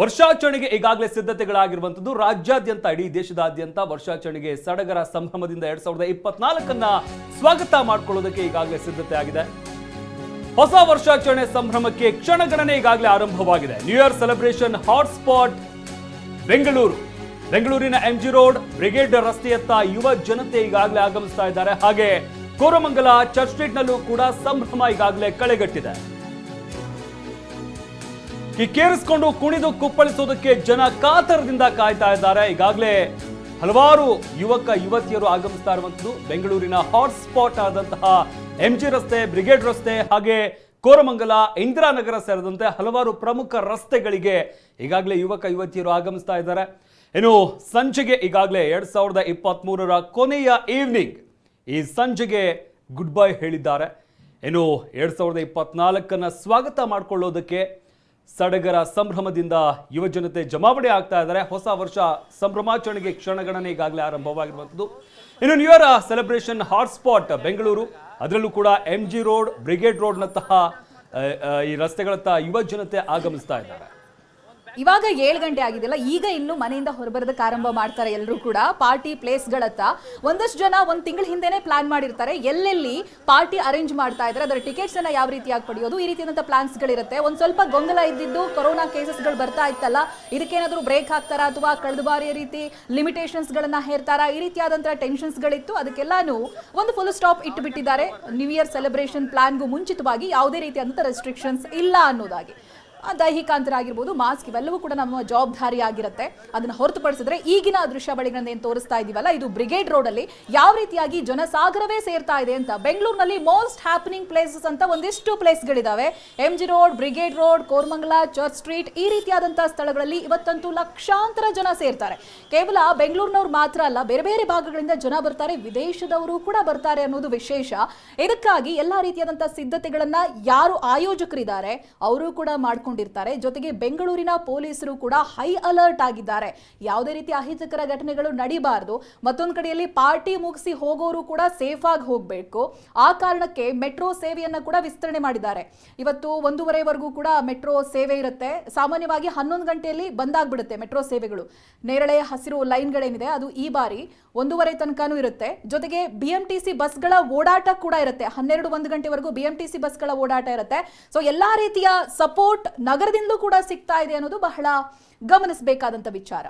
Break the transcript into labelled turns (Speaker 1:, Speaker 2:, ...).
Speaker 1: ವರ್ಷಾಚರಣೆಗೆ ಈಗಾಗಲೇ ಸಿದ್ಧತೆಗಳಾಗಿರುವಂಥದ್ದು ರಾಜ್ಯಾದ್ಯಂತ, ಇಡೀ ದೇಶದಾದ್ಯಂತ ವರ್ಷಾಚರಣೆಗೆ ಸಡಗರ ಸಂಭ್ರಮದಿಂದ ಎರಡ್ ಸಾವಿರದ ಇಪ್ಪತ್ನಾಲ್ಕನ್ನ ಸ್ವಾಗತ ಮಾಡಿಕೊಳ್ಳೋದಕ್ಕೆ ಈಗಾಗಲೇ ಸಿದ್ಧತೆ ಆಗಿದೆ. ಹೊಸ ವರ್ಷಾಚರಣೆ ಸಂಭ್ರಮಕ್ಕೆ ಕ್ಷಣಗಣನೆ ಈಗಾಗಲೇ ಆರಂಭವಾಗಿದೆ. New year celebration hotspot Bengaluru. ಬೆಂಗಳೂರಿನ ಎಂಜಿ ರೋಡ್ ಬ್ರಿಗೇಡ್ ರಸ್ತೆಯತ್ತ ಯುವ ಜನತೆ ಈಗಾಗಲೇ ಆಗಮಿಸ್ತಾ ಇದ್ದಾರೆ. ಹಾಗೆ ಕೋರಮಂಗಲ ಚರ್ಚ್ ಸ್ಟ್ರೀಟ್ನಲ್ಲೂ ಕೂಡ ಸಂಭ್ರಮ ಈಗಾಗಲೇ ಕಳೆಗಟ್ಟಿದೆ. ಕಿಕ್ಕೇರಿಸಿಕೊಂಡು ಕುಣಿದು ಕುಪ್ಪಳಿಸೋದಕ್ಕೆ ಜನ ಕಾತರದಿಂದ ಕಾಯ್ತಾ ಇದ್ದಾರೆ. ಈಗಾಗಲೇ ಹಲವಾರು ಯುವಕ, ಯುವತಿಯರು ಆಗಮಿಸ್ತಾ ಇರುವಂಥದ್ದು. ಬೆಂಗಳೂರಿನ ಹಾಟ್ಸ್ಪಾಟ್ ಆದಂತಹ ಎಂ ಜಿ ರಸ್ತೆ ಬ್ರಿಗೇಡ್ ರಸ್ತೆ ಹಾಗೆ ಕೋರಮಂಗಲ, ಇಂದಿರಾನಗರ ಸೇರಿದಂತೆ ಹಲವಾರು ಪ್ರಮುಖ ರಸ್ತೆಗಳಿಗೆ ಈಗಾಗಲೇ ಯುವಕ, ಯುವತಿಯರು ಆಗಮಿಸ್ತಾ ಇದ್ದಾರೆ. ಇನ್ನು ಸಂಜೆಗೆ ಈಗಾಗಲೇ ಎರಡು ಸಾವಿರದ ಇಪ್ಪತ್ತ್ಮೂರರ ಕೊನೆಯ ಈವ್ನಿಂಗ್ ಈ ಸಂಜೆಗೆ ಗುಡ್ ಬೈ ಹೇಳಿದ್ದಾರೆ. ಇನ್ನು ಎರಡು ಸಾವಿರದ ಇಪ್ಪತ್ನಾಲ್ಕನ್ನು ಸ್ವಾಗತ ಮಾಡಿಕೊಳ್ಳೋದಕ್ಕೆ ಸಡಗರ ಸಂಭ್ರಮದಿಂದ ಯುವ ಜನತೆ ಜಮಾವಣೆ ಆಗ್ತಾ ಇದ್ದಾರೆ. ಹೊಸ ವರ್ಷ ಸಂಭ್ರಮಾಚರಣೆಗೆ ಕ್ಷಣಗಣನೆ ಈಗಾಗಲೇ ಆರಂಭವಾಗಿರುವಂಥದ್ದು. ಇನ್ನು new year celebration hotspot Bengaluru. ಅದರಲ್ಲೂ ಕೂಡ ಎಂ ಜಿ ರೋಡ್ ಬ್ರಿಗೇಡ್ ರೋಡ್ನಂತಹ ಈ ರಸ್ತೆಗಳತ್ತ ಯುವ ಜನತೆ ಆಗಮಿಸ್ತಾ ಇದ್ದಾರೆ.
Speaker 2: ಇವಾಗ ಏಳು ಗಂಟೆ ಆಗಿದೆಯಲ್ಲ, ಈಗ ಇನ್ನು ಮನೆಯಿಂದ ಹೊರಬರೋದಕ್ಕೆ ಆರಂಭ ಮಾಡ್ತಾರೆ ಎಲ್ಲರೂ ಕೂಡ. ಪಾರ್ಟಿ ಪ್ಲೇಸ್ಗಳತ್ತ ಒಂದಷ್ಟು ಜನ ಒಂದು ತಿಂಗಳ ಹಿಂದೆನೆ ಪ್ಲಾನ್ ಮಾಡಿರ್ತಾರೆ. ಎಲ್ಲೆಲ್ಲಿ ಪಾರ್ಟಿ ಅರೇಂಜ್ ಮಾಡ್ತಾ ಇದ್ದಾರೆ, ಅದರ ಟಿಕೆಟ್ಸ್ ಅನ್ನ ಯಾವ ರೀತಿಯಾಗಿ ಪಡೆಯೋದು, ಈ ರೀತಿಯಾದಂಥ ಪ್ಲಾನ್ಸ್ಗಳಿರುತ್ತೆ ಒಂದು ಸ್ವಲ್ಪ ಗೊಂದಲ ಇದ್ದಿದ್ದು ಕೊರೋನಾ ಕೇಸಸ್ಗಳು ಬರ್ತಾ ಇತ್ತಲ್ಲ, ಇದಕ್ಕೇನಾದರೂ ಬ್ರೇಕ್ ಹಾಕ್ತಾರಾ ಅಥವಾ ಕಳೆದ ಬಾರಿಯ ರೀತಿ ಲಿಮಿಟೇಷನ್ಸ್ಗಳನ್ನ ಹೇರ್ತಾರಾ, ಈ ರೀತಿಯಾದಂಥ ಟೆನ್ಷನ್ಸ್ಗಳಿತ್ತು ಅದಕ್ಕೆಲ್ಲಾನು ಒಂದು ಫುಲ್ ಸ್ಟಾಪ್ ಇಟ್ಟುಬಿಟ್ಟಿದ್ದಾರೆ ನ್ಯೂ ಇಯರ್ ಸೆಲೆಬ್ರೇಷನ್ ಪ್ಲಾನ್ಗೂ ಮುಂಚಿತವಾಗಿ ಯಾವುದೇ ರೀತಿಯಾದಂಥ ರೆಸ್ಟ್ರಿಕ್ಷನ್ಸ್ ಇಲ್ಲ ಅನ್ನೋದಾಗಿ. ದೈಹಿಕ ಅಂತರ ಆಗಿರ್ಬೋದು ಮಾಸ್ಕ್ ಇವೆಲ್ಲವೂ ಕೂಡ ನಮ್ಮ ಜವಾಬ್ದಾರಿ ಆಗಿರುತ್ತೆ ಅದನ್ನ ಹೊರತುಪಡಿಸಿದ್ರೆ ಈಗಿನ ದೃಶ್ಯಾವಳಿಗಳನ್ನ ಏನು ತೋರಿಸ್ತಾ ಇದೀವಲ್ಲ, ಇದು ಬ್ರಿಗೇಡ್ ರೋಡ್ ಅಲ್ಲಿ ಯಾವ ರೀತಿಯಾಗಿ ಜನಸಾಗರವೇ ಸೇರ್ತಾ ಇದೆ ಅಂತ. ಬೆಂಗಳೂರಿನಲ್ಲಿ ಮೋಸ್ಟ್ ಹ್ಯಾಪನಿಂಗ್ ಪ್ಲೇಸಸ್ ಅಂತ ಒಂದಿಷ್ಟು ಪ್ಲೇಸ್ಗಳಿದಾವೆ. M G road brigade road, Koramangala, church street, ಈ ರೀತಿಯಾದಂತಹ ಸ್ಥಳಗಳಲ್ಲಿ ಇವತ್ತಂತೂ ಲಕ್ಷಾಂತರ ಜನ ಸೇರ್ತಾರೆ. ಕೇವಲ ಬೆಂಗಳೂರಿನವ್ರು ಮಾತ್ರ ಅಲ್ಲ, ಬೇರೆ ಬೇರೆ ಭಾಗಗಳಿಂದ ಜನ ಬರ್ತಾರೆ, ವಿದೇಶದವರು ಕೂಡ ಬರ್ತಾರೆ ಅನ್ನೋದು ವಿಶೇಷ. ಇದಕ್ಕಾಗಿ ಎಲ್ಲಾ ರೀತಿಯಾದಂತಹ ಸಿದ್ಧತೆಗಳನ್ನ ಯಾರು ಆಯೋಜಕರಿದ್ದಾರೆ, ಅವರು ಕೂಡ ಮಾಡ್ಕೊಂಡಿರ್ತಾರೆ ಜೊತೆಗೆ ಬೆಂಗಳೂರಿನ ಪೊಲೀಸರು ಕೂಡ ಹೈ ಅಲರ್ಟ್ ಆಗಿದ್ದಾರೆ. ಯಾವುದೇ ರೀತಿ ಅಹಿತಕರ ಘಟನೆಗಳು ನಡಿಬಾರ್ದು. ಮತ್ತೊಂದು ಕಡೆಯಲ್ಲಿ ಪಾರ್ಟಿ ಮುಗಿಸಿ ಹೋಗೋರು ಕೂಡ ಸೇಫ್ ಆಗಿ ಹೋಗಬೇಕು. ಆ ಕಾರಣಕ್ಕೆ ಮೆಟ್ರೋ ಸೇವೆಯನ್ನು ಕೂಡ ವಿಸ್ತರಣೆ ಮಾಡಿದ್ದಾರೆ. ಇವತ್ತು ಒಂದೂವರೆವರೆಗೂ ಕೂಡ ಮೆಟ್ರೋ ಸೇವೆ ಇರುತ್ತೆ. ಸಾಮಾನ್ಯವಾಗಿ ಹನ್ನೊಂದು ಗಂಟೆಯಲ್ಲಿ ಬಂದಾಗ್ಬಿಡುತ್ತೆ ಮೆಟ್ರೋ ಸೇವೆಗಳು. ನೇರಳೆ ಹಸಿರು ಲೈನ್ಗಳೇನಿದೆ, ಅದು ಈ ಬಾರಿ ಒಂದೂವರೆ ತನಕನೂ ಇರುತ್ತೆ. ಜೊತೆಗೆ ಬಿ ಎಂ ಟಿ ಸಿ ಬಸ್ಗಳ ಓಡಾಟ ಕೂಡ ಇರುತ್ತೆ. ಹನ್ನೆರಡು ಒಂದು ಗಂಟೆವರೆಗೂ ಬಿ ಎಂ ಬಸ್ಗಳ ಓಡಾಟ ಇರುತ್ತೆ. ಸೊ ಎಲ್ಲಾ ರೀತಿಯ ಸಪೋರ್ಟ್ ನಗರದಿಂದಲೂ ಕೂಡ ಸಿಗ್ತಾ ಇದೆ ಅನ್ನೋದು ಬಹಳ ಗಮನಿಸಬೇಕಾದಂತ ವಿಚಾರ.